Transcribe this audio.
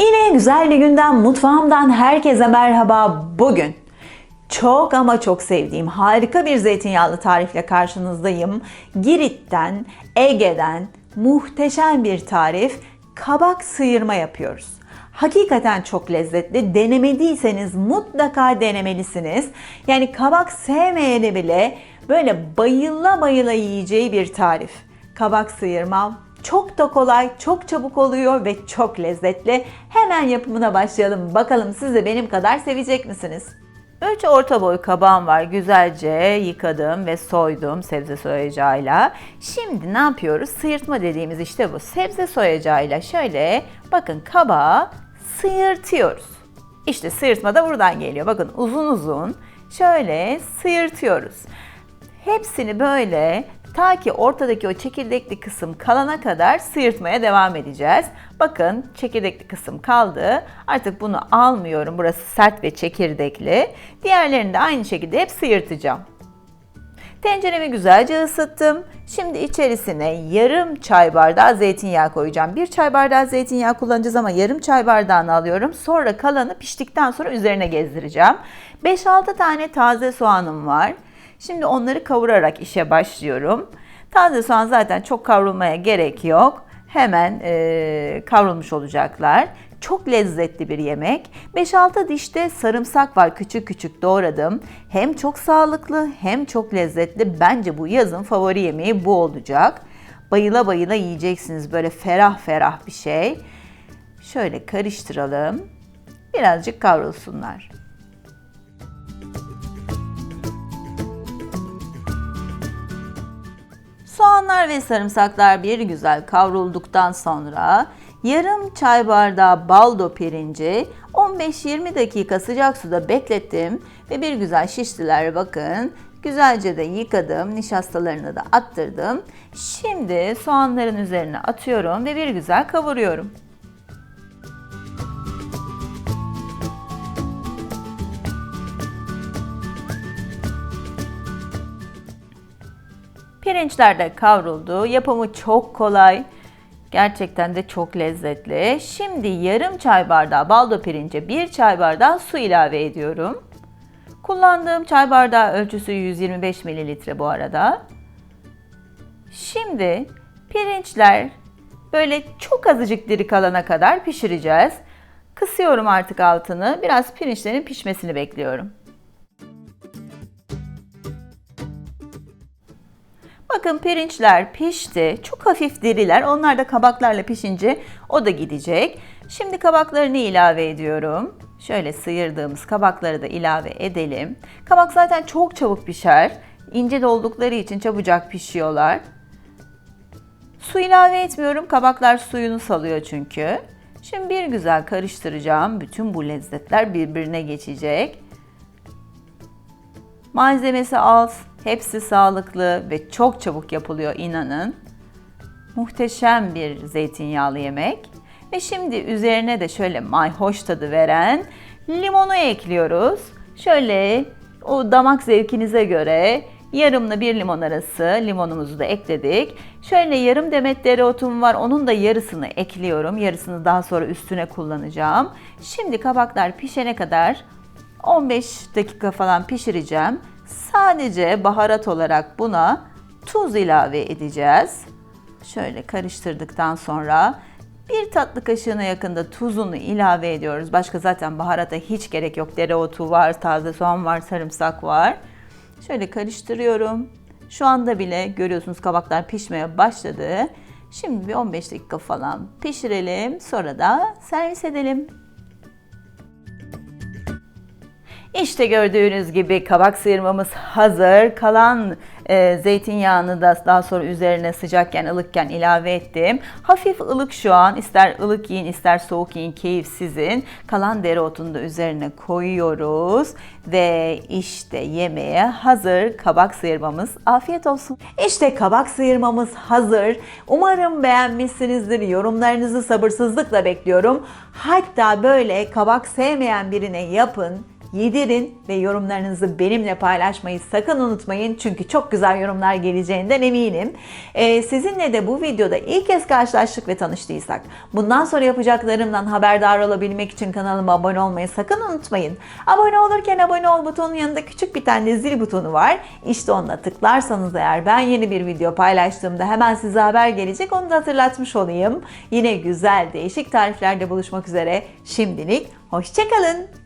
Yine güzel bir günden mutfağımdan herkese merhaba. Bugün çok ama çok sevdiğim harika bir zeytinyağlı tarifle karşınızdayım. Girit'ten, Ege'den muhteşem bir tarif kabak sıyırma yapıyoruz. Hakikaten çok lezzetli. Denemediyseniz mutlaka denemelisiniz. Yani kabak sevmeyeni bile böyle bayıla bayıla yiyeceği bir tarif. Kabak sıyırma çok da kolay, çok çabuk oluyor ve çok lezzetli. Hemen yapımına başlayalım. Bakalım siz de benim kadar sevecek misiniz? 3 orta boy kabağım var. Güzelce yıkadım ve soydum sebze soyacağıyla. Şimdi ne yapıyoruz? Sıyırtma dediğimiz işte bu. Sebze soyacağıyla şöyle bakın kabağı sıyırtıyoruz. İşte sıyırtma da buradan geliyor. Bakın uzun uzun şöyle sıyırtıyoruz. Hepsini böyle ta ki ortadaki o çekirdekli kısım kalana kadar sıyırtmaya devam edeceğiz. Bakın çekirdekli kısım kaldı. Artık bunu almıyorum. Burası sert ve çekirdekli. Diğerlerini de aynı şekilde hep sıyırtacağım. Tenceremi güzelce ısıttım. Şimdi içerisine yarım çay bardağı zeytinyağı koyacağım. Bir çay bardağı zeytinyağı kullanacağız ama yarım çay bardağını alıyorum. Sonra kalanı piştikten sonra üzerine gezdireceğim. 5-6 tane taze soğanım var. Şimdi onları kavurarak işe başlıyorum. Taze soğan zaten çok kavrulmaya gerek yok. Hemen e, kavrulmuş olacaklar. Çok lezzetli bir yemek. 5-6 dişte sarımsak var küçük küçük doğradım. Hem çok sağlıklı hem çok lezzetli. Bence bu yazın favori yemeği bu olacak. Bayıla bayıla yiyeceksiniz böyle ferah ferah bir şey. Şöyle karıştıralım. Birazcık kavrulsunlar. Soğanlar ve sarımsaklar bir güzel kavrulduktan sonra yarım çay bardağı baldo pirinci 15-20 dakika sıcak suda beklettim ve bir güzel şiştiler bakın. Güzelce de yıkadım, nişastalarını da attırdım. Şimdi soğanların üzerine atıyorum ve bir güzel kavuruyorum. Pirinçler de kavruldu. Yapımı çok kolay. Gerçekten de çok lezzetli. Şimdi yarım çay bardağı baldo pirince bir çay bardağı su ilave ediyorum. Kullandığım çay bardağı ölçüsü 125 mililitre bu arada. Şimdi pirinçler böyle çok azıcık diri kalana kadar pişireceğiz. Kısıyorum artık altını. Biraz pirinçlerin pişmesini bekliyorum. Bakın pirinçler pişti. Çok hafif diriler. Onlar da kabaklarla pişince o da gidecek. Şimdi kabaklarını ilave ediyorum. Şöyle sıyırdığımız kabakları da ilave edelim. Kabak zaten çok çabuk pişer. İnce de oldukları için çabucak pişiyorlar. Su ilave etmiyorum. Kabaklar suyunu salıyor çünkü. Şimdi bir güzel karıştıracağım. Bütün bu lezzetler birbirine geçecek. Malzemesi az, hepsi sağlıklı ve çok çabuk yapılıyor inanın. Muhteşem bir zeytinyağlı yemek. Ve şimdi üzerine de şöyle mayhoş tadı veren limonu ekliyoruz. Şöyle o damak zevkinize göre yarımla bir limon arası limonumuzu da ekledik. Şöyle yarım demet dereotum var. Onun da yarısını ekliyorum. Yarısını daha sonra üstüne kullanacağım. Şimdi kabaklar pişene kadar 15 dakika falan pişireceğim. Sadece baharat olarak buna tuz ilave edeceğiz. Şöyle karıştırdıktan sonra bir tatlı kaşığına yakında tuzunu ilave ediyoruz. Başka zaten baharata hiç gerek yok. Dereotu var, taze soğan var, sarımsak var. Şöyle karıştırıyorum. Şu anda bile görüyorsunuz kabaklar pişmeye başladı. Şimdi bir 15 dakika falan pişirelim. Sonra da servis edelim. İşte gördüğünüz gibi kabak sıyırmamız hazır. Kalan e, zeytinyağını da daha sonra üzerine sıcakken ılıkken ilave ettim. Hafif ılık şu an. İster ılık yiyin ister soğuk yiyin keyif sizin. Kalan dereotunu da üzerine koyuyoruz. Ve işte yemeğe hazır kabak sıyırmamız. Afiyet olsun. İşte kabak sıyırmamız hazır. Umarım beğenmişsinizdir. Yorumlarınızı sabırsızlıkla bekliyorum. Hatta böyle kabak sevmeyen birine yapın yedirin ve yorumlarınızı benimle paylaşmayı sakın unutmayın. Çünkü çok güzel yorumlar geleceğinden eminim. Ee, sizinle de bu videoda ilk kez karşılaştık ve tanıştıysak bundan sonra yapacaklarımdan haberdar olabilmek için kanalıma abone olmayı sakın unutmayın. Abone olurken abone ol butonunun yanında küçük bir tane zil butonu var. İşte onunla tıklarsanız eğer ben yeni bir video paylaştığımda hemen size haber gelecek. Onu da hatırlatmış olayım. Yine güzel değişik tariflerde buluşmak üzere. Şimdilik hoşçakalın.